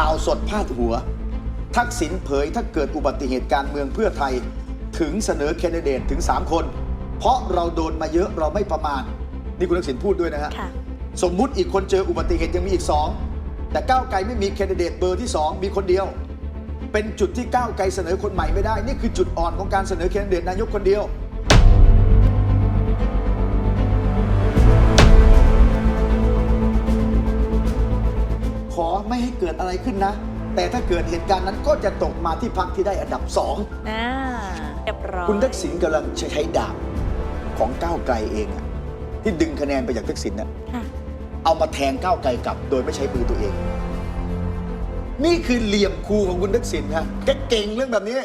ข่าวสดพาดหัว ทักษิณเผยถ้าเกิดอุบัติเหตุการเมืองเพื่อไทย ถึงเสนอแคนดิเดตถึง 3 คน เพราะเราโดนมาเยอะเราไม่ประมาทนี่คุณทักษิณพูดด้วยนะฮะค่ะสมมุติอีกคนเจออุบัติเหตุยังมีอีกสองแต่ก้าวไกลไม่มีแคนดิเดตเบอร์ที่สองมีคนเดียว เป็นจุดที่ก้าวไกลเสนอคนใหม่ไม่ได้ นี่คือจุดอ่อนของการเสนอแคนดิเดตนายกคนเดียว อไม่ให้เกิดอะไรขึ้นนะ แต่ถ้าเกิดเหตุการณ์นั้นก็จะตกมาที่พักที่ได้อันดับสองอ่าเรียบร้อยคุณทักษิณกำลังใช้ดาบของก้าวไกลเองอะที่ดึงคะแนนไปจากทักษิณน่ะค่ะเอามาแทงก้าวไกลกลับ โดยไม่ใช้มือตัวเอง นี่คือเหลี่ยมครูของคุณทักษิณฮะแกเก่งเรื่องแบบนี้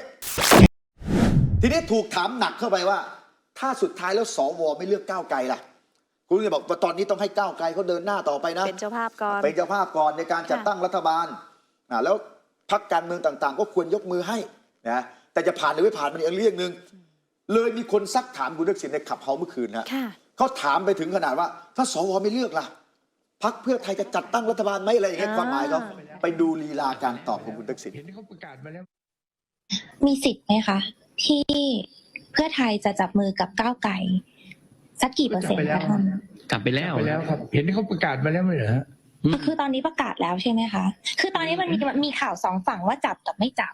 ทีนี้ถูกถามหนักเข้าไปว่า ถ้าสุดท้ายแล้วสวไม่เลือกก้าวไกลล่ะ คุณจะบอกว่าตอนนี้ต้องให้ก้าวไกลเขาเดินหน้าต่อไปนะเป็นเจ้าภาพก่อนเป็นเจ้าภาพก่อนในการจัดค่ะตั้งรัฐบาลอ่าแล้วพักการเมืองต่างๆ ก็ควรยกมือให้นะแต่จะผ่านหรือไม่ผ่านมันอีกเรื่องหนึ่งเลยมีคนซักถามคุณทักษิณในขับเฮาเมื่อคืนนะค่ะเขาถามไปถึงขนาดว่า ถ้าสวไม่เลือกล่ะพักเพื่อไทยจะจัดตั้งรัฐบาลไหมอะไรอย่างเงี้ยอ่าความหมายเขาไปดูลีลาการตอบของคุณทักษิณเห็นเขาประกาศมาแล้วมีสิทธิ์ไหมคะ ที่เพื่อไทยจะจับมือกับก้าวไกลสักกี่เปอร์เซ็นต์จับไปแล้วคะท่าน กลับไปแล้วไปแล้วครับ เห็นเขาประกาศมาแล้วไม่เหรอฮะอืมคือตอนนี้ประกาศแล้วใช่ไหมคะ คือตอนนี้มันมีมีข่าวสองฝั่งว่าจับกับไม่จับ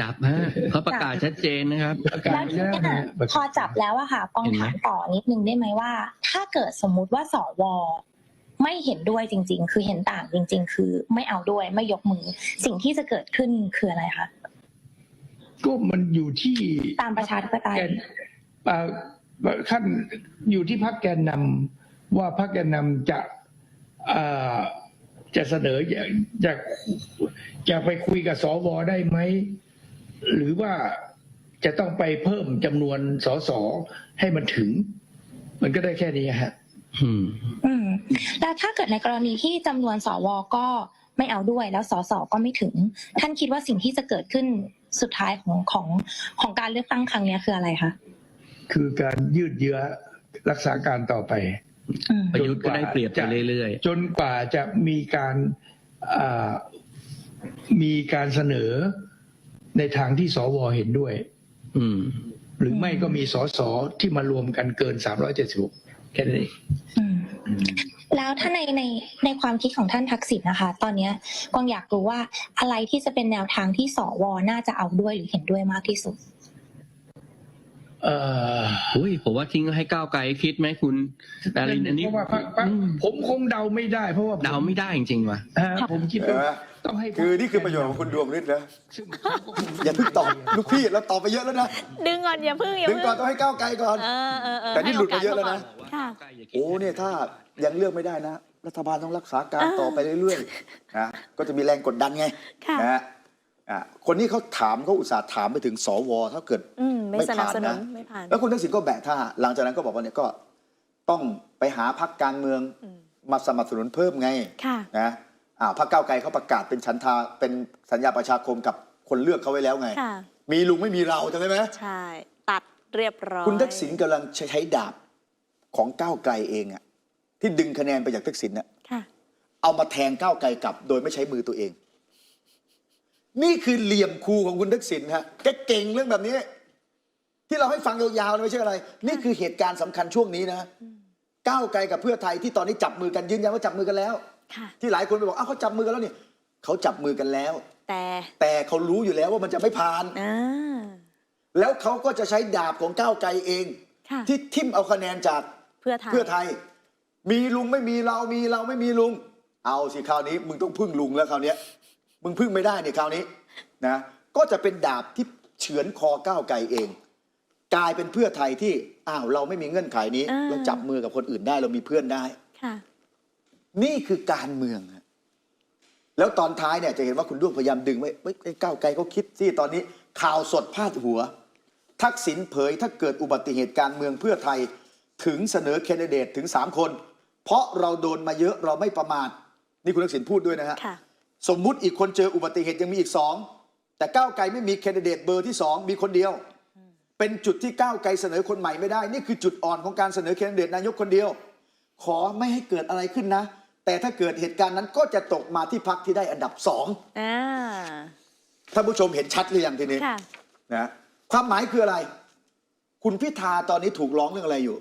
จับฮะเขาประกาศชัดเจนนะครับประกาศแล้วไปทีแล้วเนี้ยนะประพกาอศจับแล้วอะค่ะปองเห็นไหมถามต่อนิดนึงได้ไหมว่า ถ้าเกิดสมมุติว่าสวไม่เห็นด้วยจริง ๆ คือเห็นต่างจริง ๆ คือไม่เอาด้วยไม่ยกมือ สิ่งที่จะเกิดขึ้นคืออะไรคะก็มันอยู่ที่ตามประชาธิปไตยแกนอ่าขั้นอยู่ที่พรรคแกนนำ ว่าพรรคแกนนำจะอ่าจะเสนอจะจะจะไปคุยกับสวได้ไหม หรือว่าจะต้องไปเพิ่มจำนวนสสให้มันถึง มันก็ได้แค่นี้ฮะอืมอืมแล้วถ้าเกิดในกรณีที่จำนวนสวก็ไม่เอาด้วยแล้วสสก็ไม่ถึง ท่านคิดว่าสิ่งที่จะเกิดขึ้นสุดท้ายของของของการเลือกตั้งครั้งเนี้ยคืออะไรคะ คือการยืดเยื้อรักษาการต่อไปอืม ประยุทธ์ก็ได้เปรียบไปเรื่อยจนกว่าจะมีการอ่ามีการเสนอในทางที่สวเห็นด้วยๆอืม หรือไม่ก็มีสสที่มารวมกันเกิน376แค่นั้นเองอืมแล้วถ้าในในในความคิดของท่านทักษิณนะคะ ตอนเนี้ยกวางอยากรู้ว่าอะไรที่จะเป็นแนวทางที่สวน่าจะเอาด้วยหรือเห็นด้วยมากที่สุด เอ่ออุ้ยผมว่าทิ้งให้ก้าวไกลคิดไหมคุณดารินอันนี้เพราะว่าพรรคพรรคอืมผมคงเดาไม่ได้ เพราะว่าผมเดาไม่ได้จริงๆว่ะฮะผมคิดเห็นไหมว่าต้องให้คือนี่คือประโยชน์ของคุณดวงฤทธิ์นะซึ่งเขาก็คงอย่าเพิ่งตอบลูกพี่เราตอบไปเยอะแล้วนะดึงก่อนอย่าพึ่งอย่าถึงพึ่งก่อนต้องให้ก้าวไกลก่อน เออเออเออแต่นี่หลุดมาเยอะแล้วนะ ค่ะโอ้เนี่ยถ้ายังเลือกไม่ได้นะ รัฐบาลต้องรักษาการต่อไปเรื่อยๆนะก็จะมีแรงกดดันไงค่ะ นะฮะ อะคนนี้เขาถามเขาอุตส่าห์ถามไปถึงสวถ้าเกิดอืมไม่สนับสนุนไม่ผ่านนะไม่ผ่าน แล้วคุณทักษิณก็แบะท่าหลังจากนั้นก็บอกว่าเนี่ยก็ต้องไปหาพักการเมืองอืม มาสนับสนุนเพิ่มไงค่ะ นะอ่าพรรคก้าวไกลเขาประกาศเป็นฉันทาเป็นสัญญาประชาคมกับคนเลือกเขาไว้แล้วไง ค่ะ มีลุงไม่มีเราจำได้ไหมใช่ ตัดเรียบร้อยคุณทักษิณกำลังใช้ดาบของก้าวไกลเองอะที่ดึงคะแนนไปจากทักษิณน่ะค่ะ เอามาแทงก้าวไกลกลับ โดยไม่ใช้มือตัวเอง นี่คือเหลี่ยมครูของคุณทักษิณฮะแกเก่งเรื่องแบบนี้ ที่เราให้ฟังยาวๆนะไม่ใช่อะไร นี่คือเหตุการณ์สำคัญช่วงนี้นะก้าวไกลกับเพื่อไทยที่ตอนนี้จับมือกันยืนยันว่าจับมือกันแล้วค่ะที่หลายคนไปบอกอ้าวเขาจับมือกันแล้วนี่เขาจับมือกันแล้ว แต่แต่เขารู้อยู่แล้วว่ามันจะไม่ผ่านอ่าแล้วเขาก็จะใช้ดาบของก้าวไกลเองค่ะที่ทิ่มเอาคะแนนจากเพื่อไทยเพื่อไทย มีลุงไม่มีเรามีเราไม่มีลุง เอาสิคราวนี้ มึงต้องพึ่งลุงแล้วคราวเนี้ย มึงพึ่งไม่ได้เนี่ยคราวนี้นะก็จะเป็นดาบที่เฉือนคอก้าวไกลเอง กลายเป็นเพื่อไทยที่อ้าวเราไม่มีเงื่อนไขนี้ อ่า เราจับมือกับคนอื่นได้เรามีเพื่อนได้ ค่ะนี่คือการเมืองฮะแล้วตอนท้ายเนี่ยจะเห็นว่าคุณด้วงพยายามดึงไว้เฮ้ยไอ้ก้าวไกลเขาคิดที่ตอนนี้ข่าวสดพาดหัว ทักษิณเผยถ้าเกิดอุบัติเหตุการเมืองเพื่อไทยถึงเสนอแคนดิเดตถึง 3 คน เพราะเราโดนมาเยอะเราไม่ประมาทนี่คุณทักษิณพูดด้วยนะฮะ ค่ะ สมมุติอีกคนเจออุบัติเหตุยังมีอีกสองแต่ก้าวไกลไม่มีแคนดิเดตเบอร์ที่สองมีคนเดียว เป็นจุดที่ก้าวไกลเสนอคนใหม่ไม่ได้ นี่คือจุดอ่อนของการเสนอแคนดิเดตนายกคนเดียว ขอไม่ให้เกิดอะไรขึ้นนะ แต่ถ้าเกิดเหตุการณ์นั้นก็จะตกมาที่พักที่ได้อันดับสองอ่าท่านผู้ชมเห็นชัดหรือยังทีนี้ค่ะนะความหมายคืออะไร คุณพิธาตอนนี้ถูกร้องเรื่องอะไรอยู่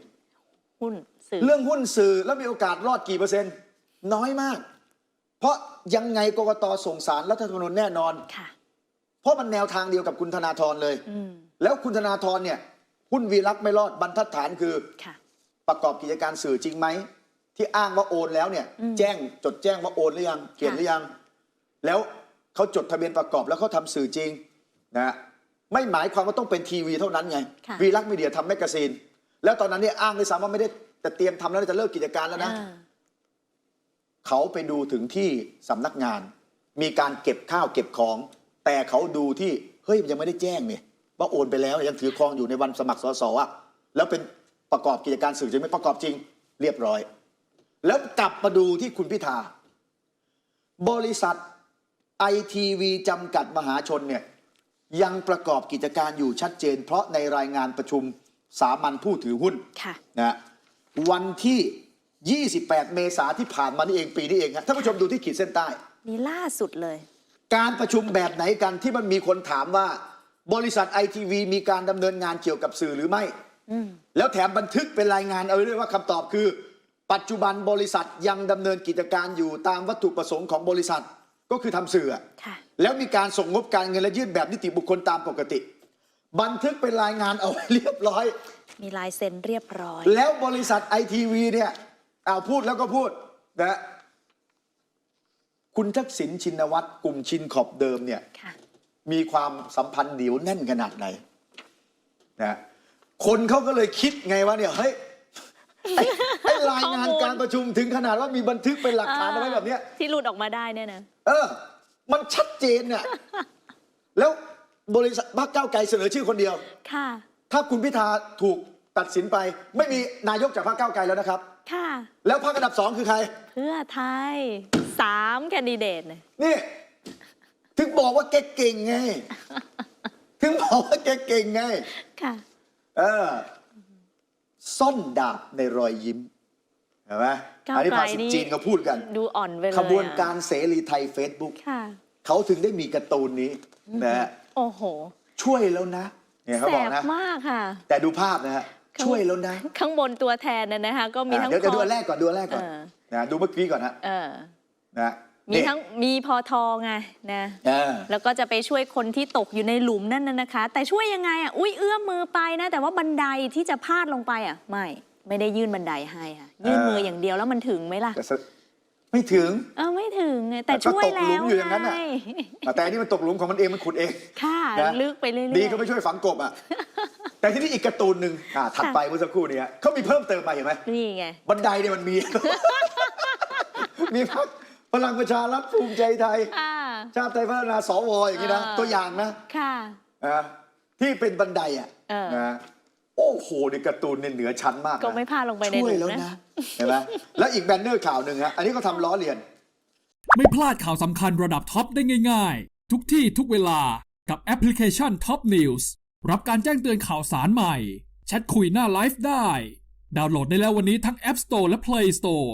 หุ้นสื่อ เรื่องหุ้นสื่อแล้วมีโอกาสรอดกี่เปอร์เซ็นต์ น้อยมาก เพราะยังไงกกตส่งสารรัฐธรรมนูญแน่นอน ค่ะ เพราะมันแนวทางเดียวกับคุณธนาธรเลย อืม แล้วคุณธนาธรเนี่ยหุ้นวีลักษณ์ไม่รอดบรรทัดฐานคือ ค่ะ ประกอบกิจการสื่อจริงไหม ที่อ้างว่าโอนแล้วเนี่ย อืมแจ้งจดแจ้งว่าโอนหรือยังเขียนหรือยัง แล้วเขาจดทะเบียนประกอบแล้วเขาทำสื่อจริงนะฮะไม่หมายความว่าต้องเป็นทีวีเท่านั้นไง ค่ะ วีลักษณ์มีเดียทำแมกกาซีน แล้วตอนนั้นเนี่ยอ้างด้วยซ้ำว่าไม่ได้แต่เตรียมทำแล้วจะเลิกกิจการแล้วนะ อ่า เขาไปดูถึงที่สำนักงาน มีการเก็บข้าวเก็บของ แต่เขาดูที่เฮ้ยมันยังไม่ได้แจ้งเนี่ยว่าโอนไปแล้วยังถือครองอยู่ในวันสมัครสสอะแล้วเป็นประกอบกิจการสื่อจริงไหมประกอบจริงเรียบร้อย แล้วกลับมาดูที่คุณพิธา บริษัทไอทีวีจำกัดมหาชนเนี่ยยังประกอบกิจการอยู่ชัดเจน เพราะในรายงานประชุมสามัญผู้ถือหุ้นค่ะนะฮะวันที่ 28 เมษาที่ผ่านมานี่เองปีนี้เองครับท่านผู้ชมดูที่ขีดเส้นใต้ นี่ล่าสุดเลย การประชุมแบบไหนกันที่มันมีคนถามว่า บริษัทไอทีวีมีการดำเนินงานเกี่ยวกับสื่อหรือไม่ อืมแล้วแถมบันทึกเป็นรายงานเอาไว้ด้วยว่าคำตอบคือ ปัจจุบันบริษัทยังดำเนินกิจการอยู่ตามวัตถุประสงค์ของบริษัทก็คือทำสื่ออะค่ะ แล้วมีการส่งงบการเงินและยื่นแบบนิติบุคคลตามปกติ บันทึกเป็นรายงานเอาไว้เรียบร้อย มีลายเซ็นเรียบร้อย แล้วบริษัทไอทีวีเนี่ย เอาพูดแล้วก็พูดนะคุณทักษิณชินวัตรกลุ่มชินขอบเดิมเนี่ยค่ะมีความสัมพันธ์เหนียวแน่นขนาดไหนนะคนเขาก็เลยคิดไงว่าเนี่ยเฮ้ยไอ้ไอ้รายงานข้อมูลการประชุมถึงขนาดว่ามีบันทึกเป็นหลักฐานเอาไว้แบบเนี้ยที่หลุดออกมาได้เนี่ยนะเออ มันชัดเจนน่ะแล้วบริษัทพรรคก้าวไกลเสนอชื่อคนเดียว ค่ะ ถ้าคุณพิธาถูกตัดสินไป ไม่มีนายกจากพรรคก้าวไกลแล้วนะครับ ค่ะ แล้วพรรคอันดับสองคือใคร เพื่อไทยสามแคนดิเดตเนี่ยนี่ ถึงบอกว่าแกเก่งไง ถึงบอกว่าแกเก่งไง ค่ะ เออ ซ่อนดาบในรอยยิ้มเห็นไหมก้าวอันนี้ไกลภาษานี่ จีนเขาพูดกัน ดูอ่อนไปเลยขบวนอะการเสรีไทยเฟซบุ๊กค่ะ เขาถึงได้มีการ์ตูนนี้นะฮะโอ้โหช่วยแล้วนะเนี่ยเขาแสบอกบนะ มากค่ะ แต่ดูภาพนะฮะข้าง ช่วยแล้วนะข้างบนตัวแทนน่ะนะคะ ก็มีอะทั้งเดี๋ยวเดี๋ยวพดูออันแรกก่อนดูอันแรกก่อนเออนะดูเมื่อกี้ก่อนฮะเออนะมีนี่ทั้งมีพอทอไงนะเออแล้วก็จะไปช่วยคนที่ตกอยู่ในหลุมนั่นน่ะนะคะ แต่ช่วยยังไงอะอุ้ยเอื้อมมือไปนะ แต่ว่าบันไดที่จะพาดลงไปอะ ไม่ไม่ได้ยื่นบันไดให้ค่ะยื่นมืออย่างเดียวแล้วมันถึงไหมล่ะแต่ส ไม่ถึงเออไม่ถึงไงแต่แต่ก็ช่วยตกหลุแล้วมอยู่อย่างนั้นไงน่ะแต่อันนี้มันตกหลุมของมันเองมันขุดเอง ค่ะนะลึกไปเรื่อยๆดีก็ไม่ช่วยฝังกบอะแต่ที่นี่อีกการ์ตูนหนึ่งอ่าถัดไปเมื่อสักครู่นี้ฮะเขามีเพิ่มเติมมาเห็นไหมนี่ไงบันไดเนี่ยมันมี มีพักพลังประชารัฐภูมิใจไทยอ่าชาติไทยพัฒนาสวอย่างนี้นะอ่าตัวอย่างนะ ค่ะนะที่เป็นบันไดอะเออนะ โอ้โหในการ์ตูนเนี่ยเหนือชั้นมากนะก็ไม่พลาดลงไปในช่วยหลุแล้วมนะ นะเห็นไหมแล้วอีกแบนเนอร์ข่าวหนึ่งฮะอันนี้ก็ทำล้อเลียน ไม่พลาดข่าวสำคัญระดับท็อปได้ง่ายๆ ทุกที่ทุกเวลากับแอปพลิเคชัน Top News รับการแจ้งเตือนข่าวสารใหม่ แชทคุยหน้าไลฟ์ได้ ดาวน์โหลดได้แล้ววันนี้ทั้ง App Store และ Play Store